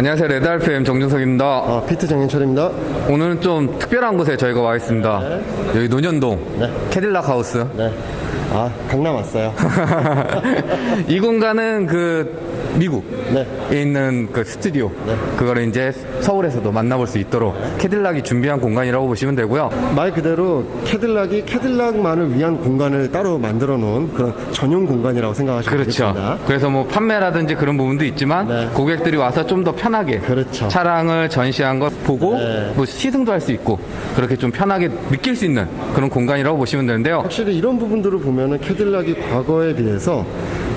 안녕하세요. 레드알프엠 정준석입니다. 아, 피트 장현철입니다. 오늘은 좀 특별한 곳에 저희가 와 있습니다. 여기 논현동 네. 캐딜락 하우스. 네. 아, 강남 왔어요. 이 공간은 그 미국에 네. 있는 그 스튜디오. 네. 그거를 이제 서울에서도 만나볼 수 있도록 캐딜락이 준비한 공간이라고 보시면 되고요. 말 그대로 캐딜락이 캐딜락만을 위한 공간을 따로 만들어 놓은 그런 전용 공간이라고 생각하시면 그렇죠. 되겠습니다. 그래서 뭐 판매라든지 그런 부분도 있지만 네. 고객들이 와서 좀 더 편하게 그렇죠. 차량을 전시한 것 보고 네. 뭐 시승도 할 수 있고 그렇게 좀 편하게 느낄 수 있는 그런 공간이라고 보시면 되는데요. 확실히 이런 부분들을 보면은 캐딜락이 과거에 비해서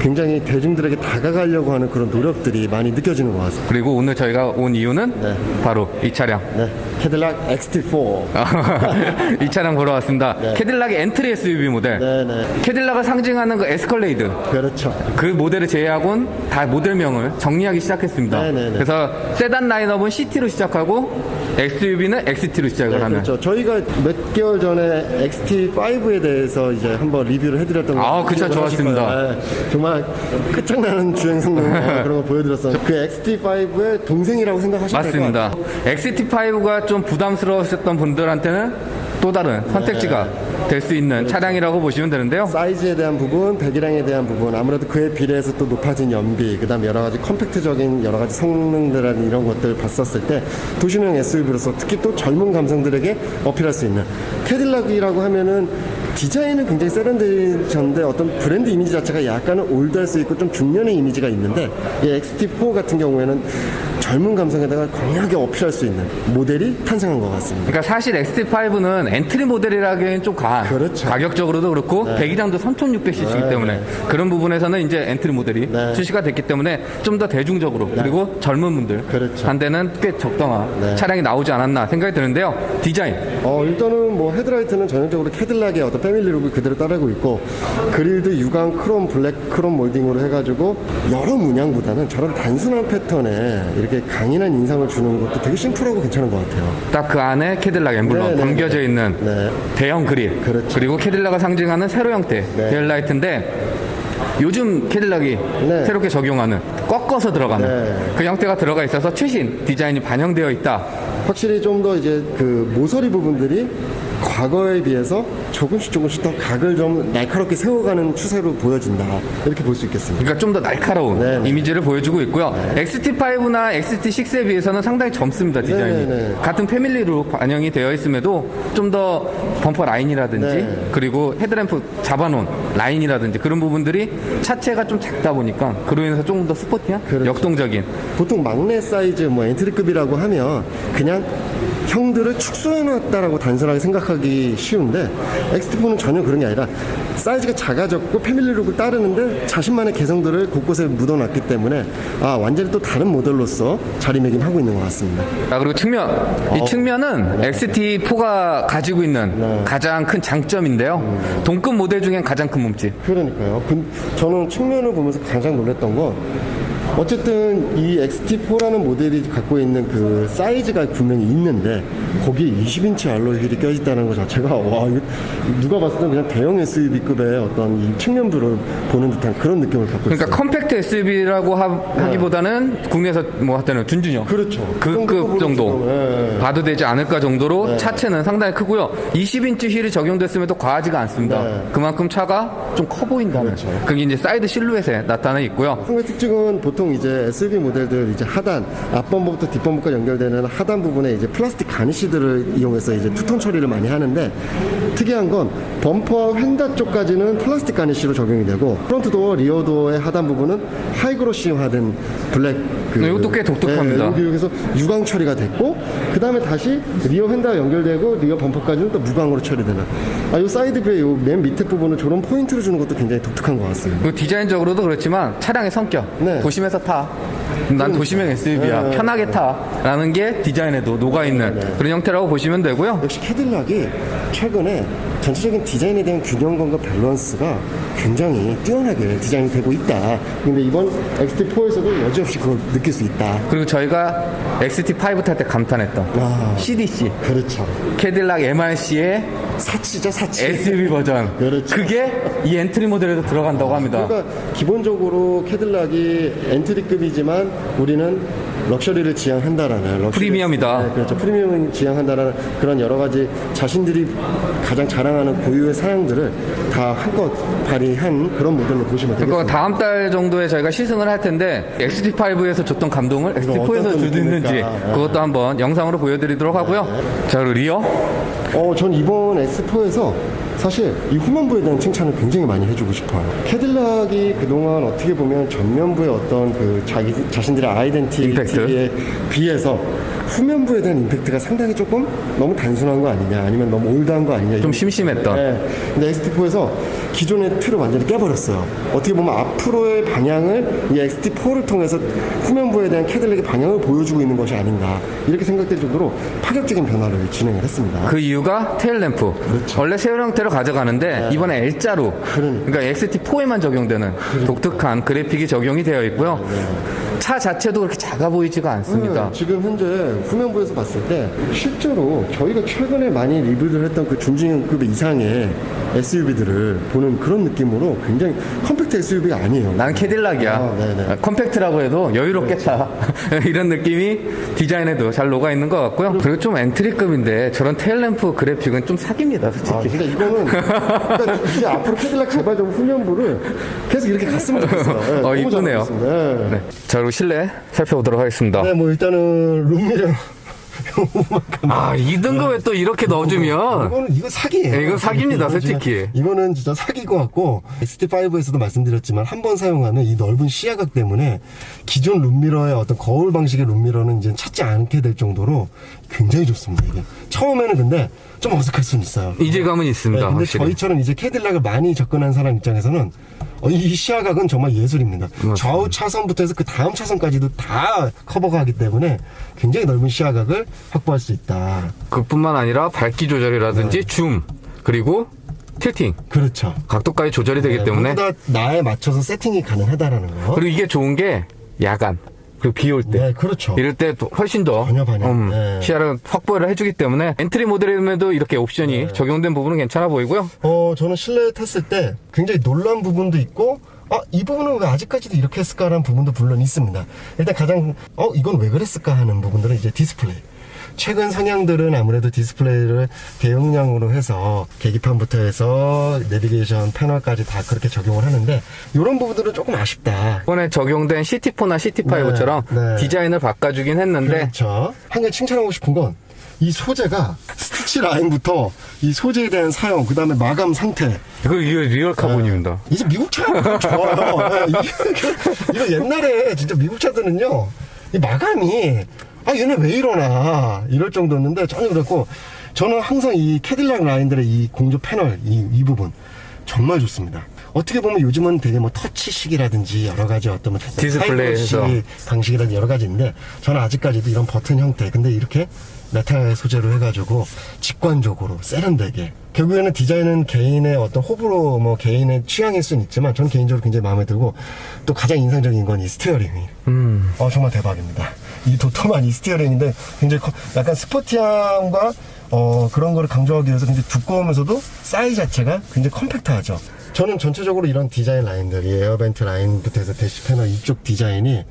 굉장히 대중들에게 다가가려고 하는 그런 노력들이 많이 느껴지는 것 같습니다. 그리고 오늘 저희가 온 이유는 네. 바로 이 차량. 네. 캐딜락 XT4. 이 차량 보러 왔습니다. 네. 캐딜락의 엔트리 SUV 모델. 네, 네. 캐딜락을 상징하는 그 에스컬레이드. 그렇죠. 그 모델을 제외하고는 다 모델명을 정리하기 시작했습니다. 네, 네, 네. 그래서 세단 라인업은 CT로 시작하고 SUV는 XT로 시작을 네, 하는. 그렇죠. 저희가 몇 개월 전에 XT5에 대해서 이제 한번 리뷰를 해드렸던 거. 아, 그 하실 좋았습니다. 네, 정말 끝장나는 주행 성능 어, 그런 거 보여드렸어요. 그 XT5의 동생이라고 생각하시면 될 것 같아요. 맞습니다. XT5가 좀 부담스러우셨던 분들한테는 또 다른 선택지가 될 수 있는 차량이라고 보시면 되는데요. 사이즈에 대한 부분, 배기량에 대한 부분, 아무래도 그에 비례해서 또 높아진 연비, 그다음 여러 가지 컴팩트적인 여러 가지 성능들이나 이런 것들을 봤었을 때 도시명 SUV로서 특히 또 젊은 감성들에게 어필할 수 있는 캐딜락이라고 하면은 디자인은 굉장히 세련되셨는데 어떤 브랜드 이미지 자체가 약간은 올드할 수 있고 좀 중년의 이미지가 있는데 이 XT4 같은 경우에는 젊은 감성에다가 강하게 어필할 수 있는 모델이 탄생한 것 같습니다. 그러니까 사실 XT5는 엔트리 모델이라기엔 좀 강한 그렇죠. 가격적으로도 그렇고 배기량도 3,600cc이기 네, 때문에 그런 부분에서는 이제 엔트리 모델이 네. 출시가 됐기 때문에 좀 더 대중적으로 그리고 젊은 분들 그렇죠. 한테는 꽤 적당한 네. 차량이 나오지 않았나 생각이 드는데요. 디자인 어, 일단은 뭐 헤드라이트는 전형적으로 캐딜락의 어떤 패밀리 룩을 그대로 따르고 있고 그릴도 유광 크롬 블랙 크롬 몰딩으로 해가지고 여러 문양보다는 저런 단순한 패턴에 이렇게 강인한 인상을 주는 것도 되게 심플하고 괜찮은 것 같아요. 딱 그 안에 캐딜락 엠블럼 네, 네, 담겨져 있는 네. 대형 그릴 그렇죠. 리고 캐딜락을 상징하는 세로 형태 네. 델라이트인데 요즘 캐딜락이 네. 새롭게 적용하는 꺾어서 들어가는 네. 그 형태가 들어가 있어서 최신 디자인이 반영되어 있다. 확실히 좀 더 이제 그 모서리 부분들이 과거에 비해서 조금씩 조금씩 더 각을 좀 날카롭게 세워가는 추세로 보여진다 이렇게 볼 수 있겠습니다. 그러니까 좀 더 날카로운 네, 네. 이미지를 보여주고 있고요. XT5나 XT6에 비해서는 상당히 젊습니다 디자인이. 네, 네. 같은 패밀리로 반영이 되어 있음에도 좀 더 범퍼 라인이라든지 네. 그리고 헤드램프 잡아놓은 라인이라든지 그런 부분들이 차체가 좀 작다 보니까 그로 인해서 조금 더 스포티한 그렇죠. 역동적인 보통 막내 사이즈 뭐 엔트리급이라고 하면 그냥 형들을 축소해놨다라고 단순하게 생각하 기 쉬운데 엑스티포는 전혀 그런 게 아니라 사이즈가 작아졌고 패밀리룩을 따르는데 자신만의 개성들을 곳곳에 묻어놨기 때문에 아 완전히 또 다른 모델로서 자리매김하고 있는 것 같습니다. 자, 그리고 측면. 이 어. 측면은 네. XT4가 가지고 있는 가장 큰 장점인데요. 음. 동급 모델 중엔 가장 큰 몸집. 그러니까요. 근- 저는 측면을 보면서 가장 놀랐던 건 어쨌든 이 XT4라는 모델이 갖고 있는 그 사이즈가 분명히 있는데 거기에 20인치 알로이 휠이 껴있다는 것 자체가 와 누가 봤을 때 그냥 대형 SUV급의 어떤 이 측면부를 보는 듯한 그런 느낌을 받고 그러니까 있어요. 컴팩트 SUV라고 하, 기보다는 국내에서 뭐 하여튼 준준형. 그렇죠. 그그급 정도 예. 봐도 되지 않을까 정도로 차체는 상당히 크고요. 20인치 휠이 적용됐음에도 과하지가 않습니다. 네. 그만큼 차가 좀 커 보인다는 그렇죠. 그게 이제 사이드 실루엣에 나타나 있고요. 특징은 보통 이제 SUV 모델들 이제 하단 앞범버부터 뒷범버까지 연결되는 하단 부분에 이제 플라스틱 가니쉬들을 이용해서 이제 투톤 처리를 많이 하는데 특이한 건 범퍼 휀다 쪽까지는 플라스틱 가니쉬로 적용이 되고 프론트 도어, 리어 도어의 하단 부분은 하이그로시 화된 블랙 그 네, 이것도 꽤 독특합니다. 네, 여기 여기 서 유광 처리가 됐고 그 다음에 다시 리어 휀다가 연결되고 리어 범퍼까지는 또 무광으로 처리되는 아, 이 사이드 뷰의 요맨 밑에 부분은 저런 포인트를 주는 것도 굉장히 독특한 것 같습니다. 그리고 디자인적으로도 그렇지만 차량의 성격, 네. 도심에서 타. 난 도심형 SUV야. 네. 편하게 타. 라는 게 디자인에도 녹아 있는 그런 형태라고 보시면 되고요. 역시 캐딜락이 최근에 전체적인 디자인에 대한 균형감과 밸런스가 굉장히 뛰어나게 디자인이 되고 있다. 근데 이번 XT4에서도 여지없이 그걸 느낄 수 있다. 그리고 저희가 XT5 탈 때 감탄했던 와. CDC, 그렇죠. 캐딜락 MRC의 사치죠, 사치. SUV 버전. 그렇죠. 게이 엔트리 모델에도 들어간다고 합니다. 그러니까 기본적으로 캐딜락이 엔트리급이지만 우리는 럭셔리를 지향한다라는 럭셔리- 프리미엄이다. 네, 그렇죠. 프리미엄을 지향한다라는 그런 여러 가지 자신들이 가장 자랑하는 고유의 사양들을 다 한껏 발휘한 그런 모델로 보시면 되겠습니다. 그러니까 다음 달 정도에 저희가 시승을 할 텐데 XT5에서 줬던 감동을 어떤 XT4에서 또 주는지? 네. 그것도 한번 영상으로 보여드리도록 하고요. 자 그리고 리어 어, 전 이번 S4에서 사실 이 후면부에 대한 칭찬을 굉장히 많이 해주고 싶어요. 캐딜락이 그동안 어떻게 보면 전면부의 어떤 그 자기 자신들의 아이덴티티에? 비해서 후면부에 대한 임팩트가 상당히 조금 너무 단순한 거 아니냐, 아니면 너무 올드한 거 아니냐. 좀 심심했던. 네. 근데 XT4에서 기존의 틀을 완전히 깨버렸어요. 어떻게 보면 앞으로의 방향을 이 XT4를 통해서 후면부에 대한 캐딜락의 방향을 보여주고 있는 것이 아닌가 이렇게 생각될 정도로 파격적인 변화를 진행을 했습니다. 그 이유가 테일 램프. 원래 세열 형태로 가져가는데 이번에 L자로 그러니까. 그러니까 XT4에만 적용되는 독특한 그래픽이 적용이 되어 있고요. 차 자체도 그렇게 작아 보이지가 않습니다. 네, 지금 현재 후면부에서 봤을 때 실제로 저희가 최근에 많이 리뷰를 했던 그 준중형급 이상의 SUV들을 보는 그런 느낌으로 굉장히 컴 팩트 SUV가 아니에요. 나는 캐딜락이야. 아, 네네. 아, 컴팩트라고 해도 여유롭겠다. 이런 느낌이 디자인에도 잘 녹아 있는 것 같고요. 그리고 좀 엔트리급인데 저런 테일램프 그래픽은 좀 사깁니다, 솔직히. 아, 그러니까 이거는 그러니까 이제 앞으로 캐딜락 개발적 후면부를 계속 이렇게 갔으면 좋겠어요. 네, 어, 이쁘네요. 네. 네. 자, 그리고 실내 살펴보도록 하겠습니다. 네, 뭐 일단은 룸미러 아, 이 등급에 또 이렇게 넣어주면. 이거는 이거 사기예요. 네, 이건 사기입니다, 솔직히. 이거는 진짜 사기인 것 같고 XT5에서도 말씀드렸지만 한 번 사용하면 이 넓은 시야각 때문에 기존 룸미러의 어떤 거울 방식의 룸미러는 이제 찾지 않게 될 정도로 굉장히 좋습니다. 이게 처음에는 근데 좀 어색할 수는 있어요. 이질감은 네, 있습니다, 근데 확실히. 저희처럼 이제 캐딜락을 많이 접근한 사람 입장에서는 어, 이 시야각은 정말 예술입니다. 좌우 차선부터 해서 그 다음 차선까지도 다 커버가 하기 때문에 굉장히 넓은 시야각을 확보할 수 있다. 그뿐만 아니라 밝기 조절이라든지 네. 줌, 그리고 틸팅, 그렇죠. 각도까지 조절이 되기 네, 때문에. 나에 맞춰서 세팅이 가능하다라는 거. 그리고 이게 좋은 게 야간, 그리고 비 올 때. 네, 그렇죠. 이럴 때 또 훨씬 더 전혀 반영. 음, 네. 시야를 확보를 해주기 때문에 엔트리 모델임에도 이렇게 옵션이 네. 적용된 부분은 괜찮아 보이고요. 어, 저는 실내 탔을 때 굉장히 놀란 부분도 있고, 아, 이 부분은 왜 아직까지도 이렇게 했을까라는 부분도 물론 있습니다. 일단 가장, 어, 이건 왜 그랬을까 하는 부분들은 이제 디스플레이. 최근 상향들은 아무래도 디스플레이를 대용량으로 해서 계기판부터 해서 내비게이션 패널까지 다 그렇게 적용을 하는데 이런 부분들은 조금 아쉽다. 이번에 적용된 CT4나 CT5처럼 네, 네. 디자인을 바꿔주긴 했는데 그렇죠. 한 가지 칭찬하고 싶은 건 이 소재가 스티치 라인부터 이 소재에 대한 사용, 그 다음에 마감 상태. 이거 이거 리얼 카본입니다. 이제 미국 차가 좋아요. 네, 이게- 이거 옛날에 진짜 미국 차들은요, 이 마감이, 아, 얘네 왜 이러나, 이럴 정도였는데, 전혀 그렇고, 저는 항상 이 캐딜락 라인들의 이 공조 패널, 이, 이 부분, 정말 좋습니다. 어떻게 보면 요즘은 되게 뭐 터치식이라든지 여러 가지 어떤 뭐 디스플레이에서. 타입C 방식이라든지 여러 가지 있는데, 저는 아직까지도 이런 버튼 형태, 근데 이렇게 메탈 소재로 해가지고 직관적으로 세련되게 결국에는 디자인은 개인의 어떤 호불호 뭐 개인의 취향일 수는 있지만 저는 개인적으로 굉장히 마음에 들고 또 가장 인상적인 건 이 스티어링이 음. 어 정말 대박입니다 이 도톰한 이 스티어링인데 굉장히 커- 약간 스포티함과 어 그런 거를 강조하기 위해서 굉장히 두꺼우면서도 사이즈 자체가 굉장히 컴팩트하죠 저는 전체적으로 이런 디자인 라인들 이 에어벤트 라인부터 해서 대시 패널 이쪽 디자인이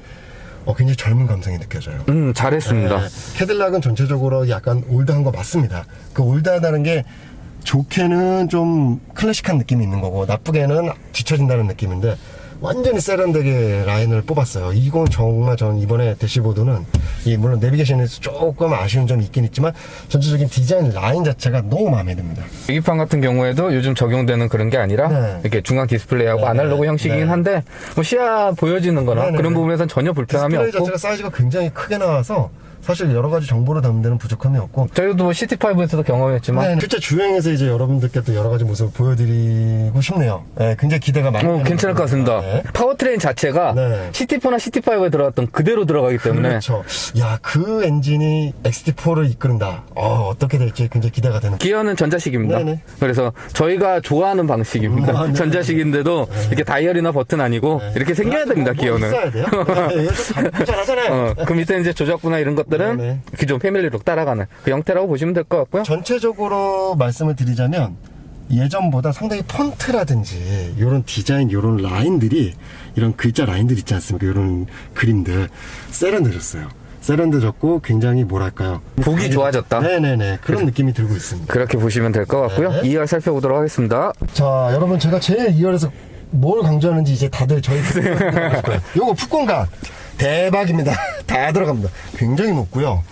어, 굉장히 젊은 감성이 느껴져요 음, 잘했습니다. 네, 캐딜락은 전체적으로 약간 올드한 거 맞습니다. 그 올드하다는 게 좋게는 좀 클래식한 느낌이 있는 거고 나쁘게는 뒤처진다는 느낌인데 완전히 세련되게 라인을 뽑았어요. 이건 정말 전 이번에 대시보드는 이 물론 내비게이션에서 조금 아쉬운 점이 있긴 있지만 전체적인 디자인 라인 자체가 너무 마음에 듭니다. 계기판 같은 경우에도 요즘 적용되는 그런 게 아니라 네. 이렇게 중앙 디스플레이하고 네, 아날로그 네, 형식이긴 네. 한데 뭐 시야 보여지는 거나 네, 네, 그런 네. 부분에선 전혀 불편함이 디스플레이 없고 자체가 사이즈가 굉장히 크게 나와서 사실 여러 가지 정보를 담는 데는 부족함이 없고 저희도 뭐 CT5에서도 경험했지만 네, 실제 주행에서 이제 여러분들께 또 여러 가지 모습을 보여드리고 싶네요. 네, 굉장히 기대가 많이. 어, 괜찮을 것 같습니다. 네. 파워트레인 자체가 네. CT4나 CT5에 들어갔던 그대로 들어가기 때문에 그렇죠. 야, 그 엔진이 XT4를 이끌는다. 어, 어떻게 될지 굉장히 기대가 되는. 기어는 전자식입니다. 네네. 그래서 저희가 좋아하는 방식입니다. 음, 아, 네. 전자식인데도 이렇게 다이얼이나 버튼 아니고 이렇게 생겨야 됩니다. 뭐 기어는. 있어야 돼요. 네, 잘- 잘하잖아요. 어, 그 밑에 이제 조작구나 이런 것 들은 네네. 기존 패밀리룩 따라가는 그 형태라고 보시면 될 것 같고요. 전체적으로 말씀을 드리자면 예전보다 상당히 폰트라든지 이런 디자인, 이런 라인들이 이런 글자 라인들 있지 않습니까? 이런 그림들 세련되셨어요. 세련돼졌고 굉장히 뭐랄까요. 보기 좋아졌다. 네네네. 그런 느낌이 들고 있습니다. 그렇게 보시면 될 것 같고요. 네. 2열 살펴보도록 하겠습니다. 자, 여러분 제가 제일 2열에서 뭘 강조하는지 이제 다들 저희. 요거 풋공간 대박입니다. 다 들어갑니다. 굉장히 높고요.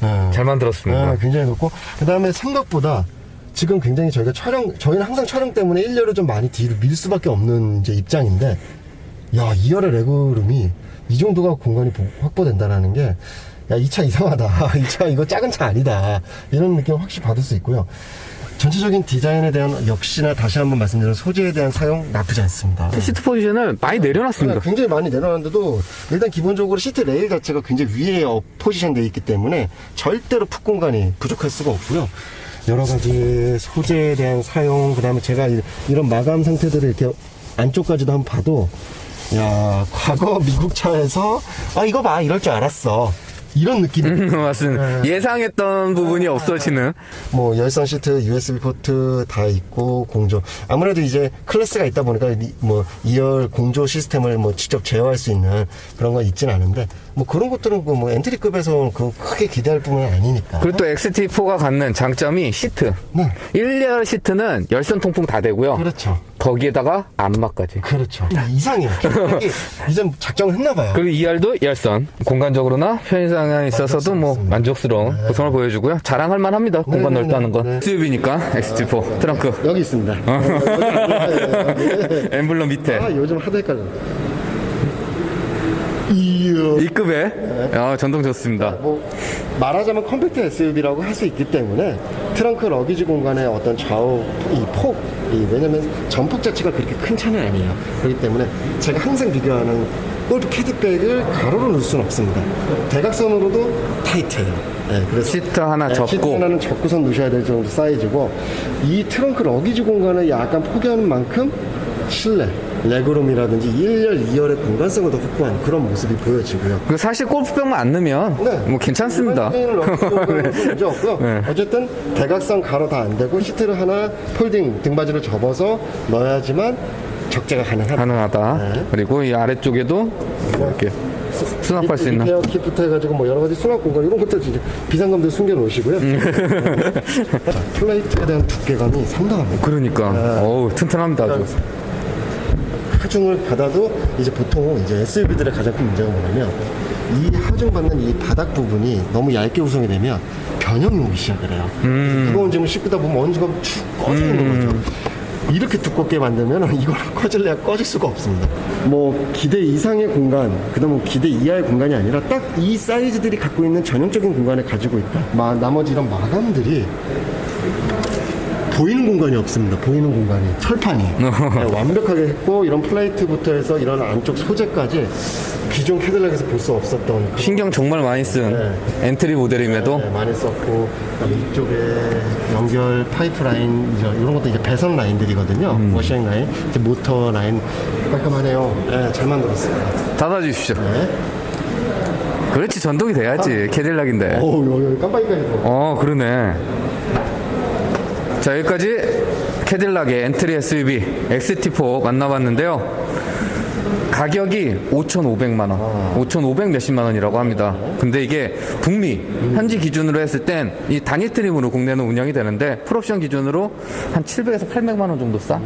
네. 잘 만들었습니다. 네, 굉장히 높고 그 다음에 생각보다 지금 굉장히 저희가 촬영 저희는 항상 촬영 때문에 1열을 좀 많이 뒤로 밀 수밖에 없는 이제 입장인데 야 2열의 레그룸이 이 정도가 공간이 보- 확보된다라는 게 야 이 차 이상하다 이 차 이거 작은 차 아니다 이런 느낌을 확실히 받을 수 있고요 전체적인 디자인에 대한 역시나 다시 한번 말씀드리는 소재에 대한 사용 나쁘지 않습니다 시트 포지션을 많이 내려놨습니다. 굉장히 많이 내려놨는데도 일단 기본적으로 시트 레일 자체가 굉장히 위에 어, 포지션되어 있기 때문에 절대로 풋 공간이 부족할 수가 없고요. 여러 가지 소재에 대한 사용, 그 다음에 제가 이- 이런 마감 상태들을 이렇게 안쪽까지도 한번 봐도, 야, 과거 미국 차에서, 아, 이거 봐, 이럴 줄 알았어. 이런 느낌이 맞습니다. 예상했던 부분이 없어지는. 뭐 열선 시트, USB 포트 다 있고 공조. 아무래도 이제 클래스가 있다 보니까 이- 뭐 2열 공조 시스템을 뭐 직접 제어할 수 있는 그런 건 있진 않은데 뭐 그런 것들은 그뭐 엔트리급에서 그 크게 기대할 뿐은 아니니까. 그리고 또 XT4가 갖는 장점이 시트. 네. 1열 시트는 열선 통풍 다 되고요. 그렇죠. 거기에다가 안마까지. 그렇죠. 이상해요. 이게 이제 작정을 했나 봐요. 그리고 2열도 열선. 공간적으로나 편의상에 있어서도 뭐. 만족스러운 구성을 보여주고요. 자랑할 만합니다. 공간 네, 넓다는 건. 네. SUV니까 XT4 트렁크. 여기 있습니다. 네. 엠블럼 밑에. 아, 요즘 하도 헷갈려. 이야. 이 급에 아, 전동 좋습니다. 뭐 말하자면 컴팩트 SUV라고 할 수 있기 때문에 트렁크 러기지 공간의 어떤 좌우 이 폭, 이 왜냐면 전폭 자체가 그렇게 큰 차는 아니에요. 그렇기 때문에 제가 항상 비교하는 골프 캐디백을 가로로 넣을 수는 없습니다. 대각선으로도 타이트해요. 네, 그래서 시트 하나 네, 시트 접고 하나는 접고선 놓으셔야 될 정도 사이즈고 이 트렁크 러기지 공간을 약간 포기하는 만큼 실내 레그룸이라든지 1열, 2열의 공간성을 더 확보한 그런 모습이 보여지고요. 그 사실 골프병만 안 넣으면 네. 뭐 괜찮습니다. 네. 문제 없고요. 네. 어쨌든 대각선 가로 다 안 되고 시트를 하나 폴딩 등받이를 접어서 넣어야지만 적재가 가능하다. 가능하다. 네. 그리고 이 아래쪽에도 이렇게 수납할 수 있는 리페어 kit부터 해가지고 뭐 여러 가지 수납 공간 이런 것들 이제 비상금들 숨겨 놓으시고요. 음. 자, 플레이트에 대한 두께감이 상당합니다. 그러니까 네. 어우 튼튼합니다 아주. 하중을 받아도 이제 보통 이제 SUV들의 가장 큰 문제가 뭐냐면 이 하중 받는 이 바닥 부분이 너무 얇게 구성이 되면 변형이 오기 시작을 해요. 무거운 짐을 싣다 보면 먼지가 축 꺼져 있는 거죠. 이렇게 두껍게 만들면 이걸 꺼질래야 꺼질 수가 없습니다. 뭐 기대 이상의 공간, 그다음 기대 이하의 공간이 아니라 딱 이 사이즈들이 갖고 있는 전형적인 공간을 가지고 있다. 마, 나머지 이런 마감들이 보이는 공간이 없습니다. 보이는 공간이 철판이 네, 완벽하게 했고 이런 플레이트부터 해서 이런 안쪽 소재까지 기존 캐딜락에서 볼 수 없었던 신경 정말 많이 쓴 네. 엔트리 모델임에도 네, 많이 썼고 그다음에 이쪽에 연결 파이프라인 이제 이런 것도 이제 배선 라인들이거든요. 워싱 라인, 이제 모터 라인 깔끔하네요. 네, 잘 만들었습니다. 닫아주십시오. 네. 그렇지 전동이 돼야지 캐딜락인데. 어우 여기 깜빡이까지 보어 그러네. 자 여기까지 캐딜락의 엔트리 SUV XT4 만나봤는데요. 가격이 5,500만 원, 5,500 몇십만 원이라고 합니다. 근데 이게 북미 현지 기준으로 했을 땐 이 단일 트림으로 국내는 운영이 되는데 풀옵션 기준으로 한 700에서 800만 원 정도 싸.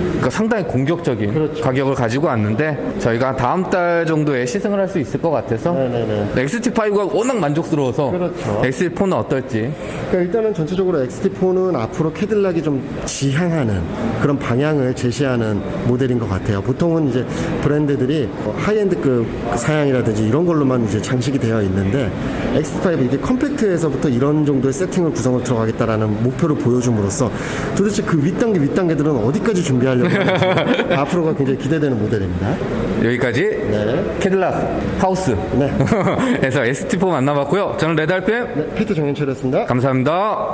그러니까 상당히 공격적인 그렇죠. 가격을 가지고 왔는데 저희가 다음 달 정도에 시승을 할 수 있을 것 같아서 네네네. XT5가 워낙 만족스러워서 그렇죠. XT4는 어떨지 그러니까 일단은 전체적으로 XT4는 앞으로 캐딜락이 좀 지향하는 그런 방향을 제시하는 모델인 것 같아요. 보통은 이제 브랜드 들이 뭐 하이엔드급 사양이라든지 이런 걸로만 이제 장식이 되어 있는데 X5 이게 컴팩트에서부터 이런 정도의 세팅을 구성을 들어가겠다라는 목표를 보여줌으로써 도대체 그 윗단계 윗단계들은 어디까지 준비하려고 하는지 앞으로가 굉장히 기대되는 모델입니다. 여기까지 네. 캐딜락 하우스 네. 에서 XT4 만나봤고요. 저는 레드알펜 네, 피트 정현철이었습니다. 감사합니다.